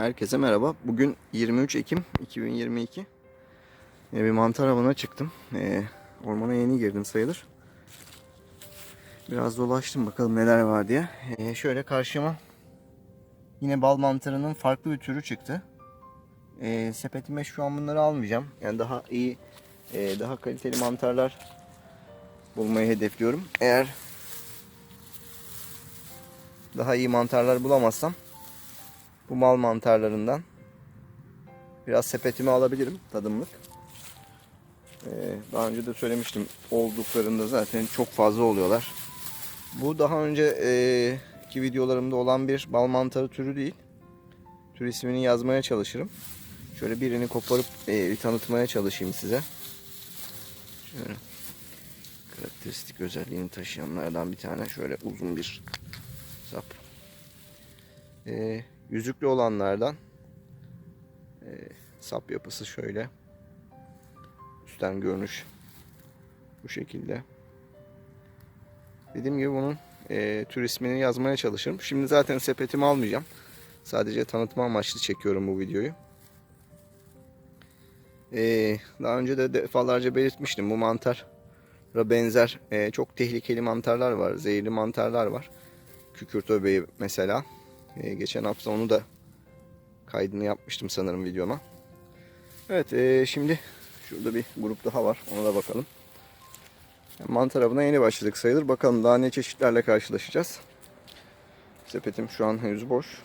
Herkese merhaba. Bugün 23 Ekim 2022. Ee, bir mantar avına çıktım. Ee, ormana yeni girdim sayılır. Biraz dolaştım bakalım neler var diye. Ee, şöyle karşıma yine bal mantarının farklı bir türü çıktı. Ee, sepetime şu an bunları almayacağım. Yani daha iyi, e, daha kaliteli mantarlar bulmayı hedefliyorum. Eğer daha iyi mantarlar bulamazsam bu mal mantarlarından biraz sepetime alabilirim tadımlık. Ee, daha önce de söylemiştim olduklarında zaten çok fazla oluyorlar. Bu daha önceki videolarımda olan bir bal mantarı türü değil. Tür ismini yazmaya çalışırım. Şöyle birini koparıp e, tanıtmaya çalışayım size. Şöyle karakteristik özelliğini taşıyanlardan bir tane şöyle uzun bir sap. Ee, yüzüklü olanlardan e, sap yapısı şöyle. Üstten görünüş bu şekilde. Dediğim gibi bunun e, tür ismini yazmaya çalışırım. Şimdi zaten sepetimi almayacağım. Sadece tanıtma amaçlı çekiyorum bu videoyu. Ee, daha önce de defalarca belirtmiştim bu mantara benzer e, çok tehlikeli mantarlar var. Zehirli mantarlar var. Kükürt öbeği mesela. Ee, geçen hafta onu da kaydını yapmıştım sanırım videoma. Evet e, şimdi şurada bir grup daha var. Ona da bakalım. Yani mantar avına yeni başladık sayılır. Bakalım daha ne çeşitlerle karşılaşacağız. Sepetim şu an henüz boş.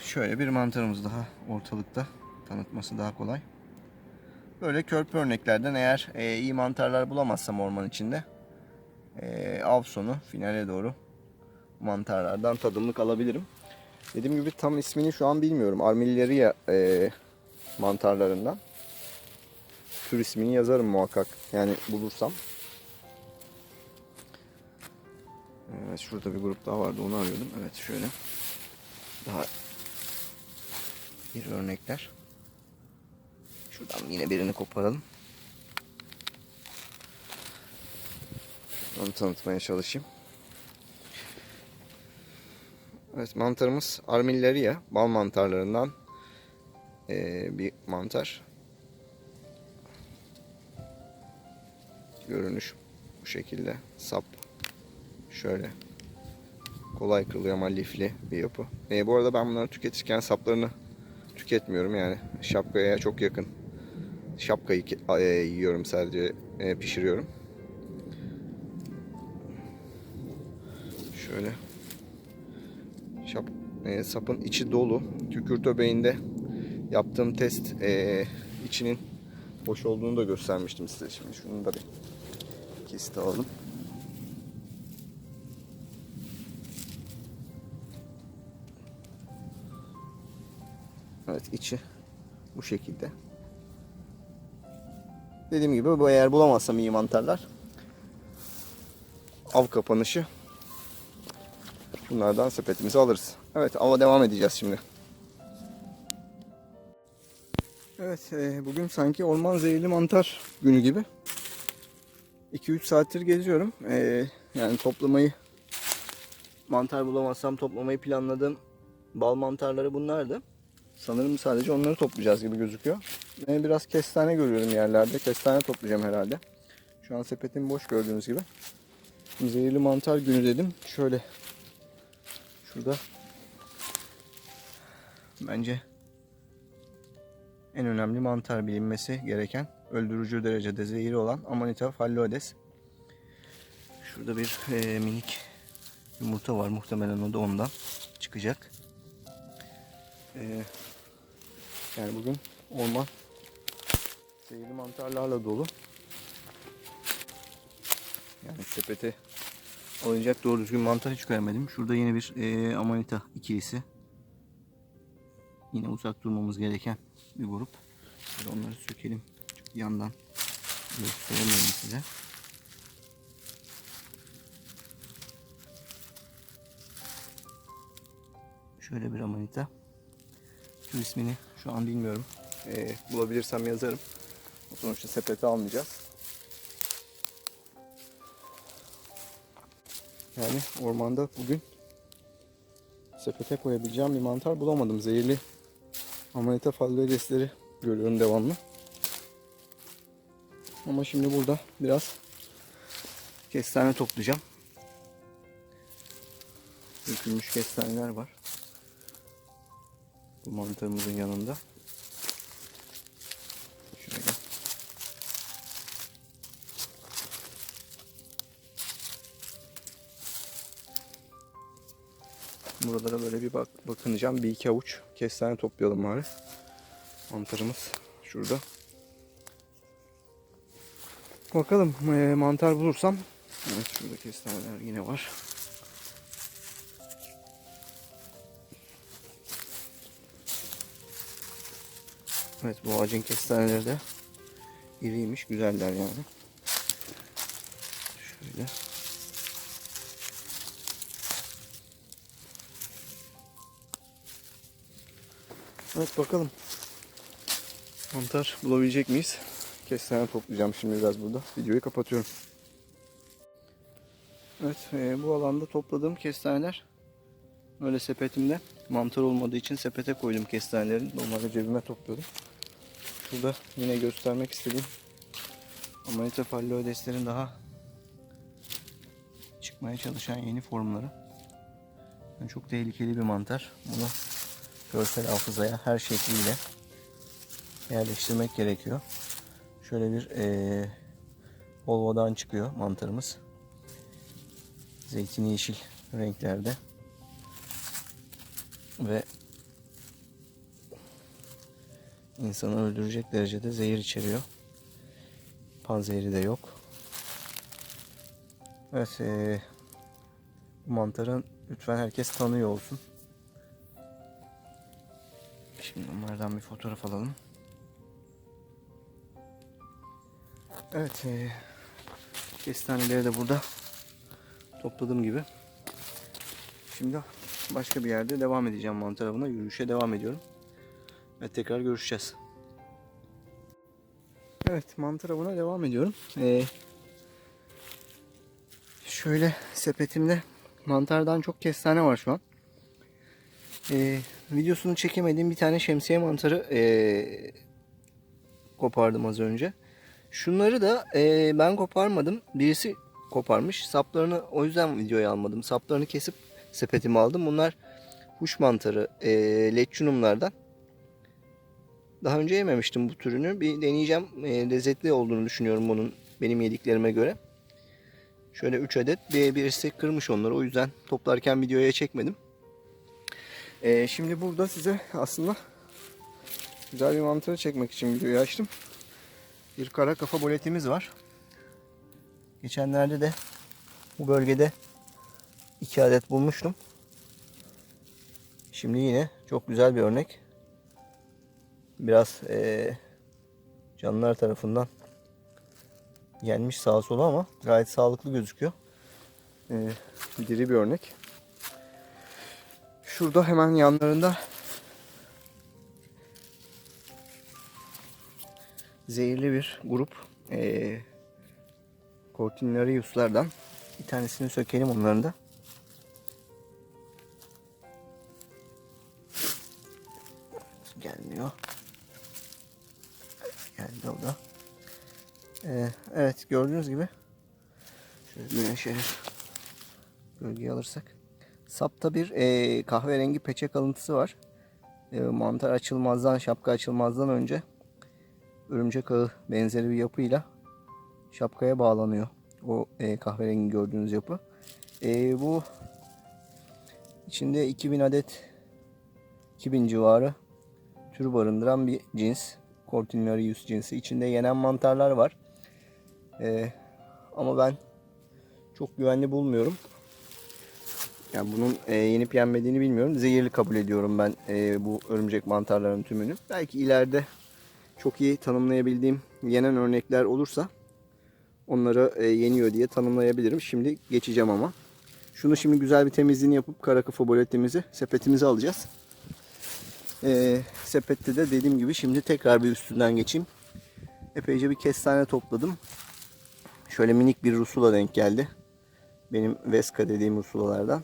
Şöyle bir mantarımız daha ortalıkta. Tanıtması daha kolay. Böyle körpe örneklerden eğer e, iyi mantarlar bulamazsam orman içinde e, av sonu finale doğru mantarlardan tadımlık alabilirim. Dediğim gibi tam ismini şu an bilmiyorum. Armilleria e, mantarlarından. Tür ismini yazarım muhakkak. Yani bulursam. Evet şurada bir grup daha vardı onu arıyordum. Evet şöyle. Daha bir örnekler. Şuradan yine birini koparalım. Onu tanıtmaya çalışayım. Evet mantarımız Armillaria bal mantarlarından ee, bir mantar. Görünüş bu şekilde. Sap şöyle kolay kırılıyor ama lifli bir yapı. E, bu arada ben bunları tüketirken saplarını tüketmiyorum yani şapkaya çok yakın. Şapkayı e, yiyorum sadece e, pişiriyorum. Şöyle şap, e, sapın içi dolu. Kükürt öbeğinde yaptığım test e, içinin boş olduğunu da göstermiştim size. Şimdi şunu da bir kesit alalım. Evet içi bu şekilde. Dediğim gibi bu eğer bulamazsam iyi mantarlar av kapanışı bunlardan sepetimizi alırız. Evet ava devam edeceğiz şimdi. Evet e, bugün sanki orman zehirli mantar günü gibi. 2-3 saattir geziyorum. E, yani toplamayı mantar bulamazsam toplamayı planladığım bal mantarları bunlardı. Sanırım sadece onları toplayacağız gibi gözüküyor. Ben biraz kestane görüyorum yerlerde. Kestane toplayacağım herhalde. Şu an sepetim boş gördüğünüz gibi. Zehirli mantar günü dedim. Şöyle şurada bence en önemli mantar bilinmesi gereken öldürücü derecede zehiri olan Amanita phalloides. Şurada bir e, minik yumurta var. Muhtemelen o da ondan çıkacak. E, yani bugün orman zehirli mantarlarla dolu. Yani sepete alınacak doğru düzgün mantar hiç görmedim. Şurada yine bir e, amanita ikilisi. Yine uzak durmamız gereken bir grup. Şöyle onları sökelim. Çok yandan gösteremiyorum size. Şöyle bir amanita. Tür ismini şu an bilmiyorum. Ee, bulabilirsem yazarım. Sonuçta sepete almayacağız. Yani ormanda bugün sepete koyabileceğim bir mantar bulamadım. Zehirli amanita falvedesleri görüyorum devamlı. Ama şimdi burada biraz kestane toplayacağım. Dökülmüş kestaneler var. Bu mantarımızın yanında. Şöyle. Buralara böyle bir bak bakınacağım. Bir iki avuç kestane toplayalım bari. Mantarımız şurada. Bakalım eee, mantar bulursam. Evet şurada kestaneler yine var. Evet bu ağacın kestaneleri de iriymiş. Güzeller yani. Şöyle. Evet bakalım. Mantar bulabilecek miyiz? Kestane toplayacağım şimdi biraz burada. Videoyu kapatıyorum. Evet e, bu alanda topladığım kestaneler böyle sepetimde mantar olmadığı için sepete koydum kestanelerin. Normalde cebime topluyordum. Şurada yine göstermek istediğim Amanita falloideslerin daha çıkmaya çalışan yeni formları. Yani çok tehlikeli bir mantar. Bunu görsel hafızaya her şekliyle yerleştirmek gerekiyor. Şöyle bir eee Volvo'dan çıkıyor mantarımız. Zeytini yeşil renklerde. Ve insanı öldürecek derecede zehir içeriyor. Panzehri de yok. Evet, bu mantarın lütfen herkes tanıyor olsun. Bir fotoğraf alalım. Evet, eee kestaneleri de burada topladığım gibi. Şimdi başka bir yerde devam edeceğim mantar avına. Yürüyüşe devam ediyorum. Ve tekrar görüşeceğiz. Evet mantar avına devam ediyorum. Ee, şöyle sepetimde mantardan çok kestane var şu an. Ee, videosunu çekemediğim bir tane şemsiye mantarı ee, kopardım az önce. Şunları da ee, ben koparmadım. Birisi koparmış. Saplarını o yüzden videoya almadım. Saplarını kesip sepetime aldım. Bunlar huş mantarı ee, leçunumlardan. Daha önce yememiştim bu türünü. Bir deneyeceğim. Ee, lezzetli olduğunu düşünüyorum bunun benim yediklerime göre. Şöyle 3 adet. Bir, birisi kırmış onları. O yüzden toplarken videoya çekmedim. Ee, şimdi burada size aslında güzel bir mantarı çekmek için videoyu açtım. Bir kara kafa boletimiz var. Geçenlerde de bu bölgede iki adet bulmuştum. Şimdi yine çok güzel bir örnek. Biraz eee canlılar tarafından yenmiş sağa sola ama gayet sağlıklı gözüküyor. Eee, diri bir örnek. Şurada hemen yanlarında zehirli bir grup eee Cortinarius'lardan bir tanesini sökelim onların da. Gelmiyor. Geldi o da. Ee, evet gördüğünüz gibi şöyle güneşe bölgeyi alırsak sapta bir e, kahverengi peçe kalıntısı var. E, mantar açılmazdan şapka açılmazdan önce örümcek ağı benzeri bir yapıyla şapkaya bağlanıyor. O e, kahverengi gördüğünüz yapı. E, bu içinde 2000 adet 2000 civarı tür barındıran bir cins. Cortinarius cinsi. İçinde yenen mantarlar var. E, ama ben çok güvenli bulmuyorum. Yani bunun e, yenip yenmediğini bilmiyorum. Zehirli kabul ediyorum ben e, bu örümcek mantarların tümünü. Belki ileride çok iyi tanımlayabildiğim yenen örnekler olursa onları e, yeniyor diye tanımlayabilirim. Şimdi geçeceğim ama. Şunu şimdi güzel bir temizliğini yapıp kara kafa boletimizi sepetimize alacağız. E, sepette de dediğim gibi şimdi tekrar bir üstünden geçeyim. Epeyce bir kestane topladım. Şöyle minik bir rusula denk geldi. Benim Veska dediğim rusulalardan.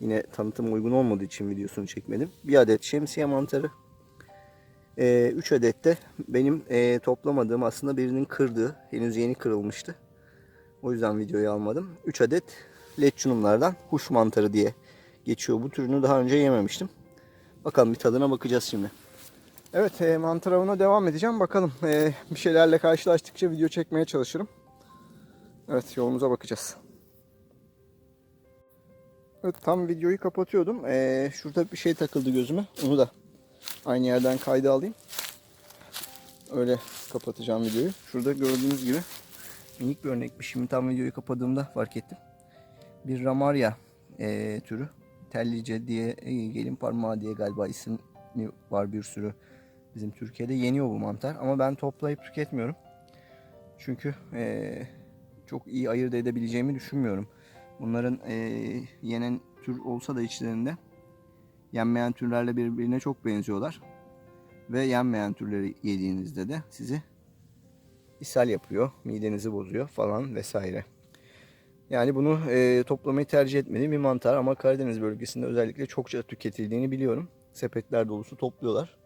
Yine tanıtım uygun olmadığı için videosunu çekmedim. Bir adet şemsiye mantarı. 3 adet de benim e, toplamadığım aslında birinin kırdığı. Henüz yeni kırılmıştı. O yüzden videoyu almadım. 3 adet leçunumlardan huş mantarı diye geçiyor. Bu türünü daha önce yememiştim. Bakalım bir tadına bakacağız şimdi. Evet e, mantar avına devam edeceğim. Bakalım e, bir şeylerle karşılaştıkça video çekmeye çalışırım. Evet yolumuza bakacağız. Evet tam videoyu kapatıyordum. E, şurada bir şey takıldı gözüme. Onu da aynı yerden kayda alayım. Öyle kapatacağım videoyu. Şurada gördüğünüz gibi minik bir örnekmiş. Şimdi tam videoyu kapadığımda fark ettim. Bir ramarya e, türü. Tellice diye, e, gelin parmağı diye galiba ismi var bir sürü. Bizim Türkiye'de yeniyor bu mantar. Ama ben toplayıp tüketmiyorum. Çünkü e, çok iyi ayırt edebileceğimi düşünmüyorum. Bunların e, yenen tür olsa da içlerinde yenmeyen türlerle birbirine çok benziyorlar. Ve yenmeyen türleri yediğinizde de sizi ishal yapıyor, midenizi bozuyor falan vesaire. Yani bunu e, toplamayı tercih etmediğim bir mantar ama Karadeniz bölgesinde özellikle çokça tüketildiğini biliyorum. Sepetler dolusu topluyorlar.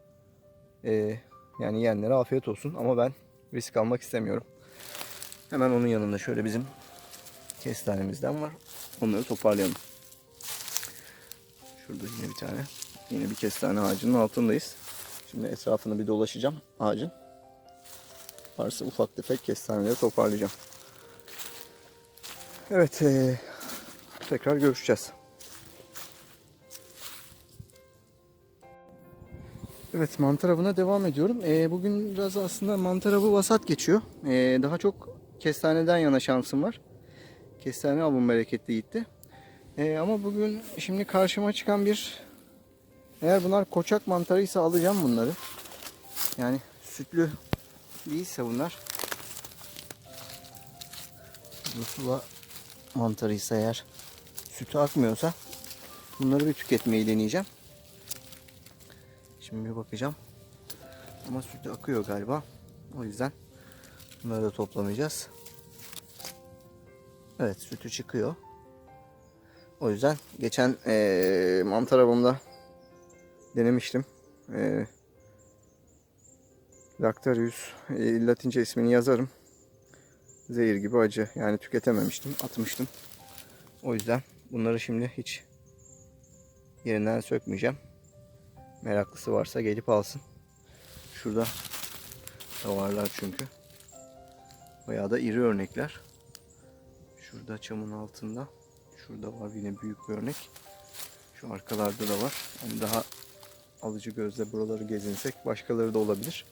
E, yani yiyenlere afiyet olsun ama ben risk almak istemiyorum. Hemen onun yanında şöyle bizim kestanemizden var. Onları toparlayalım. Şurada yine bir tane. Yine bir kestane ağacının altındayız. Şimdi etrafını bir dolaşacağım ağacın. Varsa ufak tefek kestaneleri toparlayacağım. Evet, eee, tekrar görüşeceğiz. Evet, mantar avına devam ediyorum. Eee, bugün biraz aslında mantar vasat geçiyor. Eee, daha çok kestaneden yana şansım var. Kestane avım bereketli gitti. Eee, ama bugün şimdi karşıma çıkan bir eğer bunlar koçak mantarıysa alacağım bunları. Yani sütlü değilse bunlar. Rusula mantarıysa eğer sütü akmıyorsa bunları bir tüketmeyi deneyeceğim. Şimdi bir bakacağım. Ama sütü akıyor galiba. O yüzden bunları da toplamayacağız. Evet sütü çıkıyor. O yüzden geçen eee mantar avımda denemiştim. Eee Lactarius e, Latince ismini yazarım. Zehir gibi acı. Yani tüketememiştim. Atmıştım. O yüzden bunları şimdi hiç yerinden sökmeyeceğim. Meraklısı varsa gelip alsın. Şurada da varlar çünkü. Bayağı da iri örnekler. Şurada çamın altında. Şurada var yine büyük bir örnek. Şu arkalarda da var. Yani daha alıcı gözle buraları gezinsek başkaları da olabilir.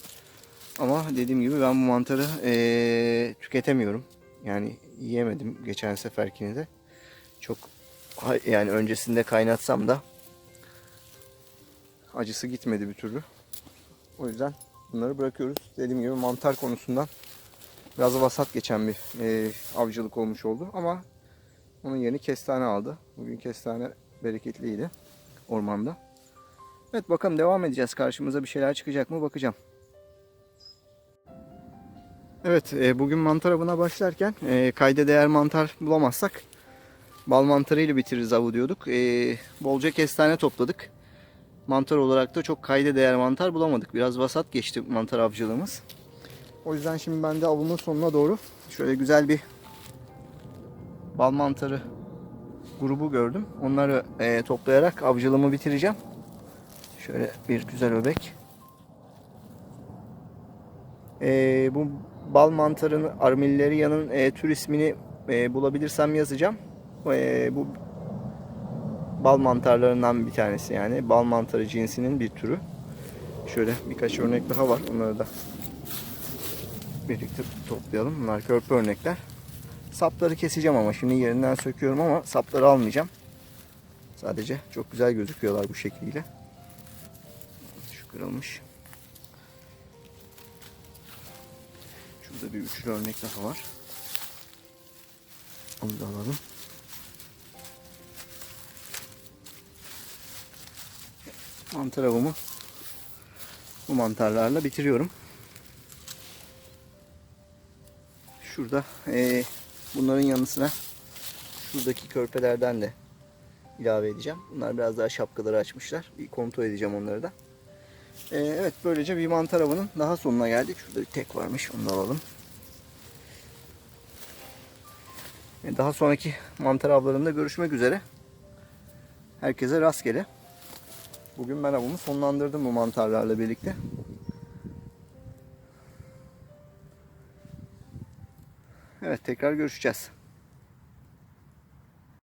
Ama dediğim gibi ben bu mantarı eee, tüketemiyorum. Yani yiyemedim geçen seferkini de. Çok yani öncesinde kaynatsam da acısı gitmedi bir türlü. O yüzden bunları bırakıyoruz. Dediğim gibi mantar konusundan biraz vasat geçen bir eee, avcılık olmuş oldu. Ama onun yerini kestane aldı. Bugün kestane bereketliydi ormanda. Evet bakalım devam edeceğiz. Karşımıza bir şeyler çıkacak mı bakacağım. Evet, e, bugün mantar avına başlarken e, kayda değer mantar bulamazsak bal mantarıyla bitiririz avı diyorduk. E, bolca kestane topladık. Mantar olarak da çok kayda değer mantar bulamadık. Biraz vasat geçti mantar avcılığımız. O yüzden şimdi ben de avımın sonuna doğru şöyle güzel bir bal mantarı grubu gördüm. Onları e, toplayarak avcılığımı bitireceğim. Şöyle bir güzel öbek. E, bu bal mantarının armilleriyanın e, tür ismini e, bulabilirsem yazacağım. E, bu bal mantarlarından bir tanesi yani. Bal mantarı cinsinin bir türü. Şöyle birkaç örnek daha var. Onları da birlikte toplayalım. Bunlar körpe örnekler. Sapları keseceğim ama şimdi yerinden söküyorum ama sapları almayacağım. Sadece çok güzel gözüküyorlar bu şekliyle. Şu kırılmış. Şurada bir üçlü örnek daha var. Onu da alalım. Mantar avımı bu mantarlarla bitiriyorum. Şurada eee, bunların yanı sıra şuradaki körpelerden de ilave edeceğim. Bunlar biraz daha şapkaları açmışlar. Bir kontrol edeceğim onları da. Ee, evet böylece bir mantar avının daha sonuna geldik. Şurada bir tek varmış onu da alalım. Ee, Daha sonraki mantar avlarında görüşmek üzere. Herkese rastgele. Bugün ben avımı sonlandırdım bu mantarlarla birlikte. Evet tekrar görüşeceğiz.